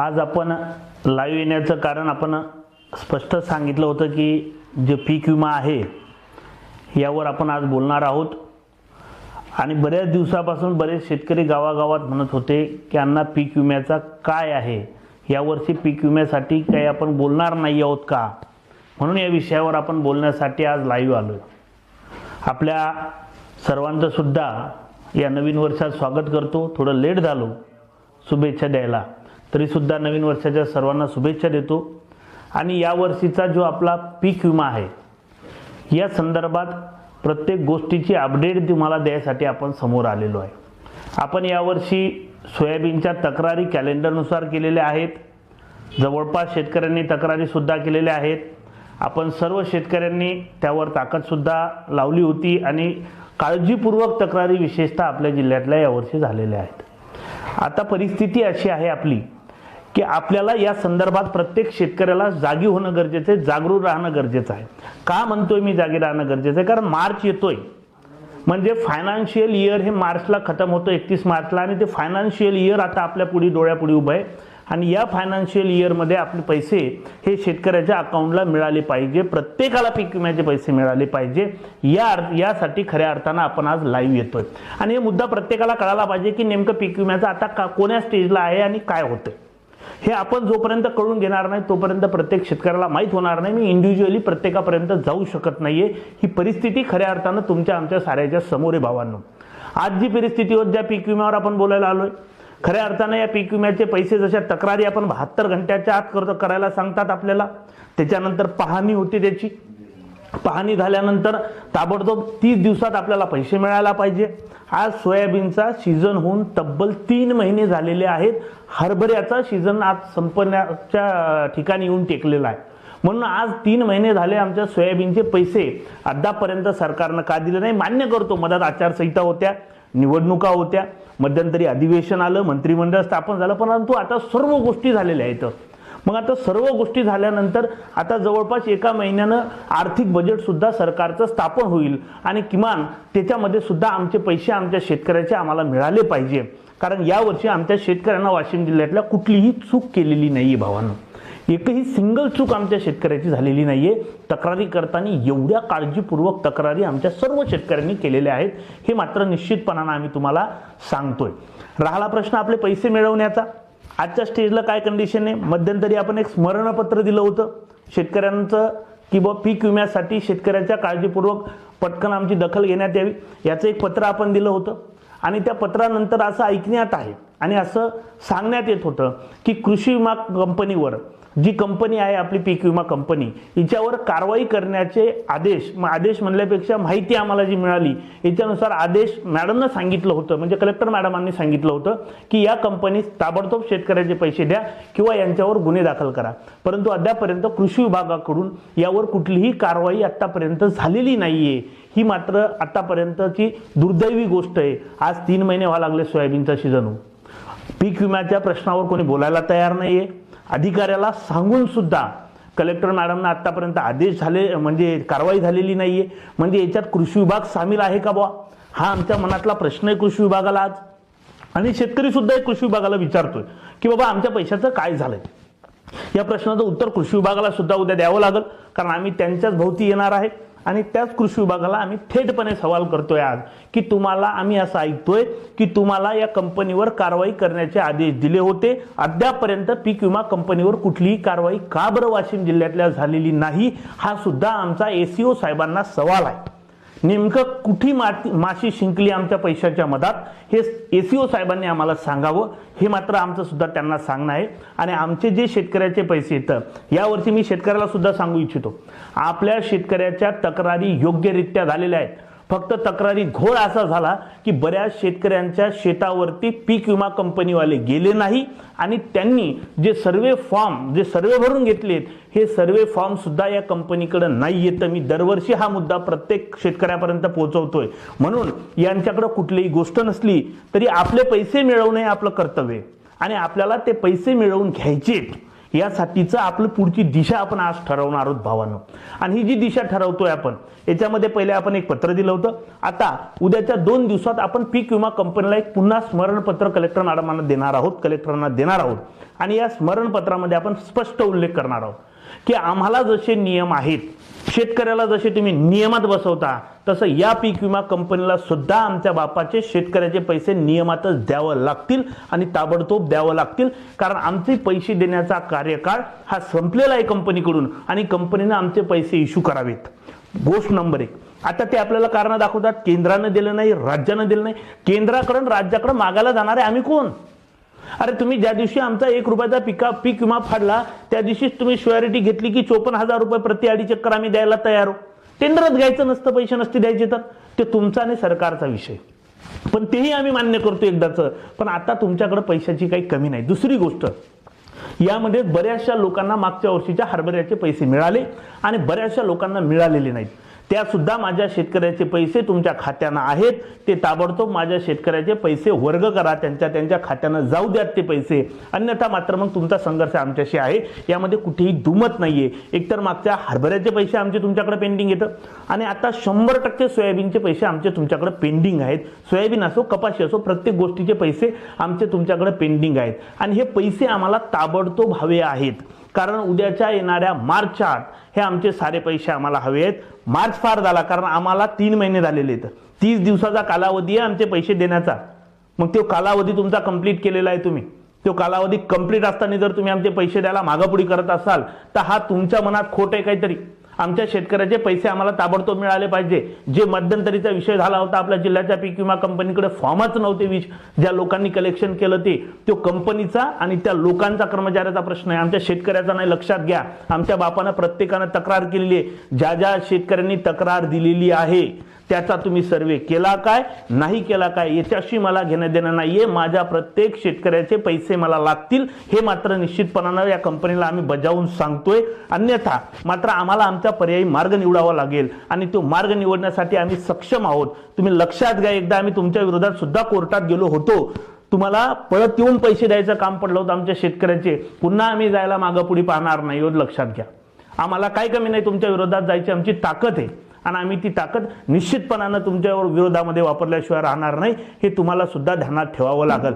आज आपण लाईव्ह येण्याचं कारण आपण स्पष्ट सांगितलं होतं की जे पीक विमा आहे यावर आपण आज बोलणार आहोत. आणि बऱ्याच दिवसापासून बरेच शेतकरी गावागावात म्हणत होते की अण्णा पीक विम्याचा काय आहे? यावर्षी पीक विम्यासाठी काही आपण बोलणार नाही आहोत का? म्हणून या विषयावर आपण बोलण्यासाठी आज लाईव्ह आलो आपल्या सर्वांचं सुद्धा या नवीन वर्षात स्वागत करतो. थोडं लेट झालो. शुभेच्छा द्यायला. तरीसुद्धा नवीन वर्षाच्या सर्वांना शुभेच्छा देतो. आणि यावर्षीचा जो आपला पीक विमा आहे या संदर्भात प्रत्येक गोष्टीची अपडेट तुम्हाला द्यायसाठी आपण समोर आलेलो आहे. आपण यावर्षी सोयाबीनच्या तक्रारी कॅलेंडरनुसार केलेल्या आहेत. जवळपास शेतकऱ्यांनी तक्रारीसुद्धा केलेल्या आहेत. आपण सर्व शेतकऱ्यांनी त्यावर ताकदसुद्धा लावली होती आणि काळजीपूर्वक तक्रारी विशेषतः आपल्या जिल्ह्यातल्या यावर्षी झालेल्या आहेत. आता परिस्थिती अशी आहे आपली की आपल्याला या संदर्भात प्रत्येक शेतकऱ्याला जागी होणं गरजेचं आहे जागरूक राहणं गरजेचं आहे. का म्हणतोय मी जागी राहणं गरजेचं आहे? कारण मार्च येतोय. म्हणजे फायनान्शियल इयर हे मार्चला खतम होतं एकतीस मार्चला आणि ते फायनान्शियल इयर आता आपल्या पुढे डोळ्यापुढे उभं आहे. आणि या फायनान्शियल इयरमध्ये आपले पैसे हे शेतकऱ्याच्या अकाउंटला मिळाले पाहिजे. प्रत्येकाला पीक विम्याचे पैसे मिळाले पाहिजे. या अर्थ यासाठी खऱ्या अर्थानं आपण आज लाईव्ह येतोय. आणि हे मुद्दा प्रत्येकाला कळायला पाहिजे की नेमकं पीक विम्याचं आता का कोण्या स्टेजला आहे आणि काय होतंय. हे आपण जोपर्यंत कळून घेणार नाही तोपर्यंत प्रत्येक शेतकऱ्याला माहीत होणार नाही. मी इंडिव्हिज्युअली प्रत्येकापर्यंत जाऊ शकत नाहीये. ही परिस्थिती खऱ्या अर्थानं तुमच्या आमच्या साऱ्याच्या समोर आहे भावांनो. आज जी परिस्थिती होत ज्या पीक विम्यावर आपण बोलायला आलोय खऱ्या अर्थानं या पीक विम्याचे पैसे जशा तक्रारी आपण बहात्तर घंट्याच्या आत करतो करायला सांगतात आपल्याला. त्याच्यानंतर पाहणी होते त्याची. पाहणी झाल्यानंतर ताबडतोब तीस दिवसात आपल्याला पैसे मिळायला पाहिजे. आज सोयाबीनचा सीझन होऊन तब्बल तीन महिने झालेले आहेत. हरभऱ्याचा सीझन आज संपण्याच्या ठिकाणी येऊन टेकलेला आहे. म्हणून आज तीन महिने झाले आमच्या सोयाबीनचे पैसे अद्यापर्यंत सरकारनं का दिले नाही? मान्य करतो मधात आचारसंहिता होत्या निवडणुका होत्या मध्यंतरी अधिवेशन आलं मंत्रिमंडळ स्थापन झालं परंतु आता सर्व गोष्टी झालेल्या आहेत. मग आता सर्व गोष्टी झाल्यानंतर आता जवळपास एका महिन्यानं आर्थिक बजेटसुद्धा सरकारचं स्थापन होईल. आणि किमान त्याच्यामध्ये सुद्धा आमचे पैसे आमच्या शेतकऱ्याचे आम्हाला मिळाले पाहिजे. कारण यावर्षी आमच्या शेतकऱ्यांना वाशिम जिल्ह्यातल्या कुठलीही चूक केलेली नाहीये भावानं. एकही सिंगल चूक आमच्या शेतकऱ्याची झालेली नाहीये. तक्रारी करताना एवढ्या काळजीपूर्वक तक्रारी आमच्या सर्व शेतकऱ्यांनी केलेल्या आहेत हे मात्र निश्चितपणानं आम्ही तुम्हाला सांगतोय. राहिला प्रश्न आपले पैसे मिळवण्याचा? आजच्या स्टेजला काय कंडिशन आहे? मध्यंतरी आपण एक स्मरणपत्र दिलं होतं. शेतकऱ्यांचं की बा पीक विम्यासाठी शेतकऱ्याच्या काळजीपूर्वक पटकन आमची दखल घेण्यात यावी. याचं एक पत्र आपण दिलं होतं. आणि त्या पत्रानंतर असं ऐकण्यात आहे. आणि असं सांगण्यात येत होतं की कृषी विमा कंपनीवर जी कंपनी आहे आपली पीक विमा कंपनी हिच्यावर कारवाई करण्याचे आदेश मग आदेश म्हणल्यापेक्षा माहिती आम्हाला जी मिळाली याच्यानुसार आदेश मॅडमनं सांगितलं होतं म्हणजे कलेक्टर मॅडमांनी सांगितलं होतं की या कंपनीस ताबडतोब शेतकऱ्याचे पैसे द्या किंवा यांच्यावर गुन्हे दाखल करा. परंतु अद्यापर्यंत कृषी विभागाकडून यावर कुठलीही कारवाई आत्तापर्यंत झालेली नाहीये. ही मात्र आतापर्यंतची दुर्दैवी गोष्ट आहे. आज तीन महिने व्हावं लागले सोयाबीनचा सीझन होऊन. पीक विम्याच्या प्रश्नावर कोणी बोलायला तयार नाही आहे अधिकाऱ्याला सांगून सुद्धा कलेक्टर मॅडमना आत्तापर्यंत आदेश झाले म्हणजे कारवाई झालेली नाही आहे म्हणजे याच्यात कृषी विभाग सामील आहे का बुवा? हा आमच्या मनातला प्रश्न आहे कृषी विभागाला आज. आणि शेतकरी सुद्धा एक कृषी विभागाला विचारतोय की बाबा आमच्या पैशाचं काय झालंय? या प्रश्नाचं उत्तर कृषी विभागाला सुद्धा उद्या द्यावं लागेल कारण आम्ही त्यांच्याच भोवती येणार आहे. आणि त्याच कृषी विभागाला आम्ही थेटपणे सवाल करतोय आज की तुम्हाला आम्ही असं ऐकतोय की तुम्हाला या कंपनीवर कारवाई करण्याचे आदेश दिले होते. अद्यापर्यंत पीक विमा कंपनीवर कुठलीही कारवाई का बरं वाशिम जिल्ह्यातल्या झालेली नाही हा सुद्धा आमचा एसीओ साहेबांना सवाल आहे. नेमकं कुठी माती माशी शिंकली आमच्या पैशाच्या मधात? हे एसीओ साहेबांनी आम्हाला सांगावं. हे मात्र आमचं सुद्धा त्यांना सांगणं आहे. आणि आमचे जे शेतकऱ्याचे पैसे येतं यावर्षी मी शेतकऱ्याला सुद्धा सांगू इच्छितो. आपल्या शेतकऱ्याच्या तक्रारी योग्यरित्या झालेल्या आहेत. फक्त तक्रारी घोळ असा झाला की बऱ्याच शेतकऱ्यांच्या शेतावरती पीक विमा कंपनीवाले गेले नाही आणि त्यांनी जे सर्वे फॉर्म जे सर्वे भरून घेतलेत हे सर्वे फॉर्म सुद्धा या कंपनीकडे नाही येतं. मी दरवर्षी हा मुद्दा प्रत्येक शेतकऱ्यापर्यंत पोहोचवतोय. म्हणून यांच्याकडे कुठलीही गोष्ट नसली तरी आपले पैसे मिळवणे हे आपलं कर्तव्य आणि आपल्याला ते पैसे मिळवून घ्यायचेत. यासाठीचं आपलं पुढची दिशा आपण आज ठरवणार आहोत भावानं. आणि ही जी दिशा ठरवतोय आपण याच्यामध्ये पहिले आपण एक पत्र दिलं होतं. आता उद्याच्या दोन दिवसात आपण पीक विमा कंपनीला एक पुन्हा स्मरणपत्र कलेक्टर मॅडमांना देणार आहोत कलेक्टरांना देणार आहोत. आणि या स्मरणपत्रामध्ये आपण स्पष्ट उल्लेख करणार आहोत. की आम्हाला जसे नियम आहेत शेतकऱ्याला जसे तुम्ही नियमात बसवता तसं या पीक विमा कंपनीला सुद्धा आमच्या बापाचे शेतकऱ्याचे पैसे नियमातच द्यावं लागतील आणि ताबडतोब द्यावं लागतील. कारण आमचे पैसे देण्याचा कार्यकाळ हा संपलेला आहे कंपनीकडून आणि कंपनीनं आमचे पैसे इश्यू करावेत. गोष्ट नंबर एक. आता ते आपल्याला कारण दाखवतात केंद्रानं दिलं नाही राज्यानं दिलं नाही. केंद्राकडून राज्याकडे मागायला जाणारे आम्ही कोण? अरे तुम्ही ज्या दिवशी आमचा एक रुपयाचा पिका पीक विमा फाडला त्या दिवशीच तुम्ही शुअरिटी घेतली की चोपन्न हजार रुपये प्रति अडी चक्कर आम्ही द्यायला तयार. हो टेंडरच घ्यायचं नसतं पैसे नसते द्यायचे तर. ते तुमचा आणि सरकारचा विषय. पण तेही आम्ही मान्य करतो एकदाच. पण आता तुमच्याकडे पैशाची काही कमी नाही. दुसरी गोष्ट यामध्ये बऱ्याचशा लोकांना मागच्या वर्षीच्या हरभऱ्याचे पैसे मिळाले आणि बऱ्याचशा लोकांना मिळालेले नाहीत. त्यासुद्धा माझ्या शेतकऱ्याचे पैसे तुमच्या खात्यानं आहेत. ते ताबडतोब माझ्या शेतकऱ्याचे पैसे वर्ग करा. त्यांच्या त्यांच्या खात्यानं जाऊ द्यात ते पैसे. अन्यथा मात्र मग तुमचा संघर्ष आमच्याशी आहे. यामध्ये कुठेही दुमत नाहीये. एकतर मागच्या हरभऱ्याचे पैसे आमचे तुमच्याकडे पेंडिंग येतं. आणि आता शंभर टक्के सोयाबीनचे पैसे आमचे तुमच्याकडे पेंडिंग आहेत. सोयाबीन असो कपाशी असो प्रत्येक गोष्टीचे पैसे आमचे तुमच्याकडे पेंडिंग आहेत. आणि हे पैसे आम्हाला ताबडतोब हवे आहेत. कारण उद्याच्या येणाऱ्या मार्च आठ हे आमचे सारे पैसे आम्हाला हवे आहेत. मार्च फार झाला कारण आम्हाला तीन महिने झालेले आहेत. तीस दिवसाचा कालावधी आहे आमचे पैसे देण्याचा. मग तो कालावधी तुमचा कंप्लीट केलेला आहे तुम्ही. तो कालावधी कंप्लीट असताना जर तुम्ही आमचे पैसे द्यायला मागापुढी करत असाल तर हा तुमच्या मनात खोट आहे काहीतरी. आमच्या शेतकऱ्याचे पैसे आम्हाला ताबडतोब मिळाले पाहिजे. जे मध्यंतरीचा विषय झाला होता आपल्या जिल्ह्याच्या पीक विमा कंपनीकडे फॉर्मच नव्हते विष ज्या लोकांनी कलेक्शन केलं ते तो कंपनीचा आणि त्या लोकांचा कर्मचाऱ्याचा प्रश्न आहे. आमच्या शेतकऱ्याचा नाही लक्षात घ्या. आमच्या बापानं प्रत्येकानं तक्रार केलेली आहे. ज्या ज्या शेतकऱ्यांनी तक्रार दिलेली आहे त्याचा तुम्ही सर्वे केला काय नाही केला काय याच्याशी मला घेणं देणं नाहीये. माझ्या प्रत्येक शेतकऱ्याचे पैसे मला लागतील हे मात्र निश्चितपणानं या कंपनीला आम्ही बजावून सांगतोय. अन्यथा मात्र आम्हाला आमचा पर्यायी मार्ग निवडावा लागेल. आणि तो मार्ग निवडण्यासाठी आम्ही सक्षम आहोत. तुम्ही लक्षात घ्या एकदा आम्ही तुमच्या विरोधात सुद्धा कोर्टात गेलो होतो. तुम्हाला पळत येऊन पैसे द्यायचं काम पडलं होतं आमच्या शेतकऱ्याचे. पुन्हा आम्ही जायला मागं पुढे पाहणार नाही एवढं लक्षात घ्या. आम्हाला काय कमी नाही तुमच्या विरोधात जायची आमची ताकद आहे. आणि आम्ही ती ताकद निश्चितपणानं तुमच्यावर विरोधामध्ये वापरल्याशिवाय राहणार नाही हे तुम्हाला सुद्धा ध्यानात ठेवावं लागेल.